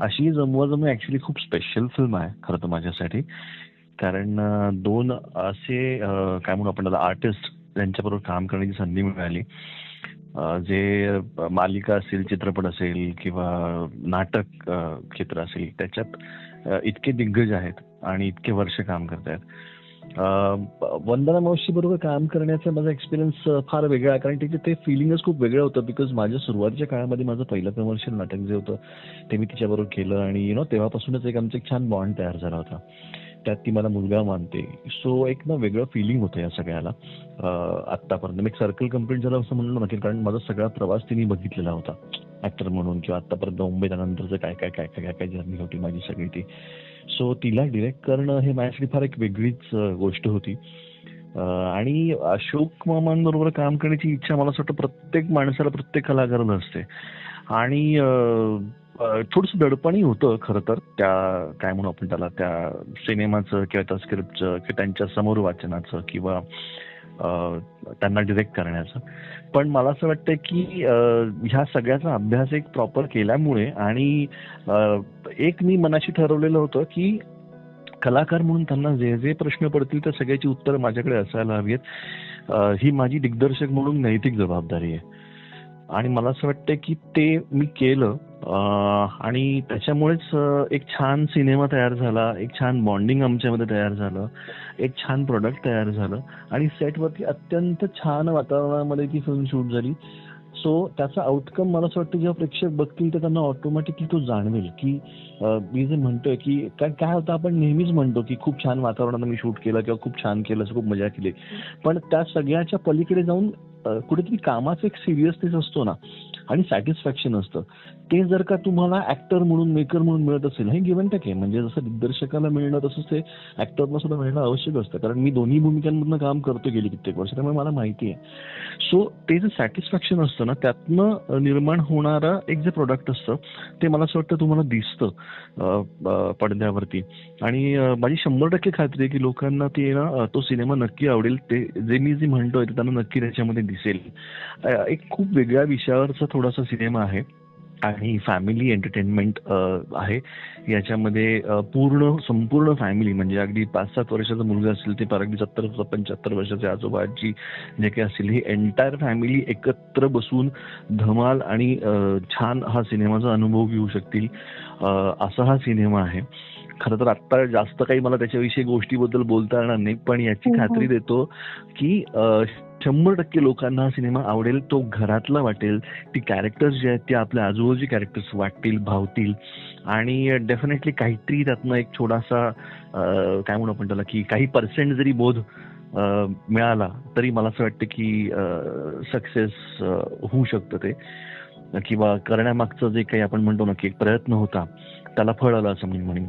अशी जमवाजमव ऍक्च्युली खूप स्पेशल फिल्म आहे खरं तर माझ्यासाठी. कारण दोन असे काय म्हणू आपण त्याला आर्टिस्ट ज्यांच्याबरोबर काम करण्याची संधी मिळाली. जे मालिका असेल चित्रपट असेल किंवा नाटक क्षेत्र असेल त्याच्यात इतके दिग्गज आहेत आणि इतके वर्ष काम करतायत. वंदना मावशी बरोबर काम करण्याचा माझा एक्सपिरियन्स फार वेगळा कारण तिचे ते फिलिंगच खूप वेगळं होतं बिकॉज माझ्या सुरुवातीच्या काळामध्ये माझं पहिलं कमर्शियल नाटक जे होतं ते मी तिच्याबरोबर केलं. आणि यु नो तेव्हापासूनच एक आमचं एक छान बॉन्ड तयार झाला होता. त्यात ती मला मुलगा मानते. सो एक ना वेगळं फिलिंग होतं या सगळ्याला. आत्तापर्यंत. मी सर्कल कंप्लीट झालं असं म्हणलं नक्की कारण माझा सगळा प्रवास तिने बघितलेला होता. ऍक्टर म्हणून किंवा आतापर्यंत मुंबई त्यानंतरचं काय काय काय काय काय काय जर्नी होती माझी सगळी ती. सो तिला डिरेक्ट करणं हे माझ्यासाठी फार एक वेगळीच गोष्ट होती. आणि अशोक मामांबरोबर काम करण्याची इच्छा मला असं वाटतं प्रत्येक माणसाला प्रत्येक कलाकाराला असते. आणि थोडस दडपणही होतं खरं तर त्या काय म्हणू आपण त्याला त्या सिनेमाचं किंवा त्या स्क्रिप्टचं किंवा त्यांच्यासमोर वाचनाचं किंवा अं, त्यांना डिरेक्ट करण्याचं. पण मला असं वाटतं की ह्या सगळ्याचा अभ्यास एक प्रॉपर केल्यामुळे आणि एक मी मनाशी ठरवलेलं होतं की कलाकार म्हणून त्यांना जे जे प्रश्न पडतील त्या सगळ्याची उत्तरं माझ्याकडे असायला हवी आहेत ही माझी दिग्दर्शक म्हणून नैतिक जबाबदारी आहे. आणि मला असं वाटतं की ते मी केलं आणि त्याच्यामुळेच एक छान सिनेमा तयार झाला एक छान बॉन्डिंग आमच्यामध्ये तयार झालं एक छान प्रोडक्ट तयार झालं आणि सेटवरती अत्यंत छान वातावरणामध्ये ती फिल्म शूट झाली. सो त्याचा आउटकम मला असं वाटतं जेव्हा प्रेक्षक बघतील तर त्यांना ऑटोमॅटिकली तो जाणवेल की मी जे म्हणतोय की काय काय होतं आपण नेहमीच म्हणतो की खूप छान वातावरणात मी शूट केलं किंवा खूप छान केलं असं खूप मजा केली. पण त्या सगळ्याच्या पलीकडे जाऊन कुठेतरी कामाचा एक सिरियसनेस असतो ना. आणि सॅटिस्फॅक्शन असतं. ते जर का तुम्हाला ऍक्टर म्हणून मेकर म्हणून मिळत असेल हे गिव्हन टेक आहे. म्हणजे जसं दिग्दर्शकाला मिळणं तसंच ते ऍक्टरला सुद्धा मिळणं आवश्यक असतं. कारण मी दोन्ही भूमिकांमधनं काम करतो गेली कित्येक वर्ष त्यामुळे मला माहिती आहे. सो ते जे सॅटिस्फॅक्शन असतं ना त्यातनं निर्माण होणारं एक जे प्रोडक्ट असतं ते मला असं वाटतं तुम्हाला दिसतं पडद्यावरती. आणि माझी शंभर टक्के खात्री आहे की लोकांना ते ना तो सिनेमा नक्की आवडेल. ते जे मी जे म्हणतोय ते त्यांना नक्की त्याच्यामध्ये दिसेल. एक खूप वेगळ्या विषयावरचा थोडासा सिनेमा आहे आणि फॅमिली एंटरटेनमेंट आहे. याच्यामध्ये पूर्ण संपूर्ण फॅमिली म्हणजे अगदी पाच सात वर्षाचा मुलगा असेल ते अगदी सत्तर पंच्याहत्तर वर्षाचे आजोबा आजी जे काही असतील ही एंटायर फॅमिली एकत्र बसून धमाल आणि छान हा सिनेमाचा अनुभव घेऊ शकतील. असा हा सिनेमा आहे. खरं तर आत्ता जास्त काही मला त्याच्याविषयी गोष्टीबद्दल बोलता येणार नाही पण याची हो, हो. खात्री देतो की शंभर टक्के लोकांना हा सिनेमा आवडेल तो घरातला वाटेल ती कॅरेक्टर्स जे आहेत ते आपल्या आजूबाजूची कॅरेक्टर्स वाटतील भावतील आणि डेफिनेटली काहीतरी त्यातनं एक थोडासा अं, काय म्हणू आपण त्याला की काही पर्सेंट जरी बोध मिळाला तरी मला असं वाटतं की सक्सेस होऊ शकतं ते किंवा करण्यामागचं जे काही आपण म्हणतो ना की एक प्रयत्न होता त्याला फळ आलं असं मी म्हणेन